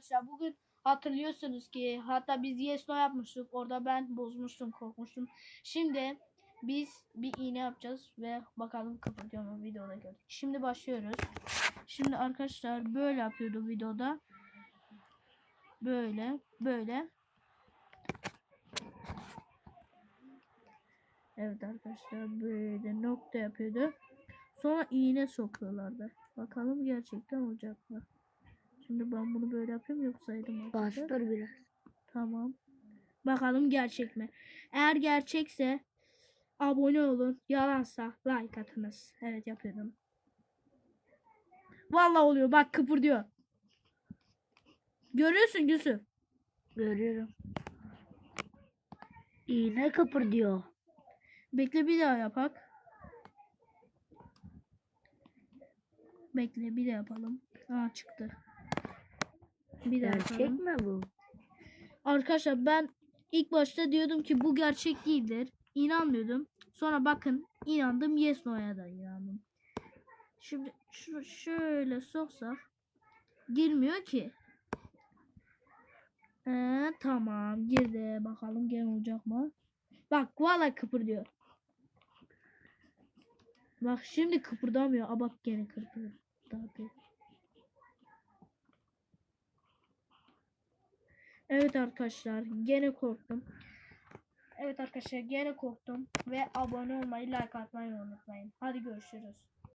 arkadaşlar bugün hatırlıyorsunuz ki hatta biz yes no yapmıştık. Orada ben bozmuştum, korkmuştum. Şimdi biz bir iğne yapacağız ve bakalım kıpırdıyor mu videoda gördük. Şimdi başlıyoruz. Şimdi arkadaşlar böyle yapıyordu videoda. Böyle, böyle. Evet arkadaşlar böyle nokta yapıyordu. Sonra iğne sokuyorlardı. Bakalım gerçekten olacak mı? Şimdi ben bunu böyle yapayım yoksaydım arkadaşlar. Bastır biraz. Tamam. Bakalım gerçek mi? Eğer gerçekse abone olun. Yalansa like atınız. Evet yapıyorum. Vallahi oluyor. Bak kıpırdıyor. Görüyorsun Yusuf. Görüyorum. İğne kıpırdıyor. Bekle bir daha yapak. Bekle bir de yapalım. Aa çıktı. Bir Gerçek mi bu? Arkadaşlar ben ilk başta diyordum ki bu gerçek değildir. İnanmıyordum. Sonra bakın inandım. Yes no'ya da inandım. Şimdi şöyle soksak girmiyor ki. Ee, tamam girdi. Bakalım gene olacak mı? Bak valla kıpırdıyor. Bak şimdi kıpırdamıyor. Aa bak gene kıpırdıyor. Tabii. Evet arkadaşlar gene korktum. Evet arkadaşlar gene korktum ve abone olmayı like atmayı unutmayın. Hadi görüşürüz.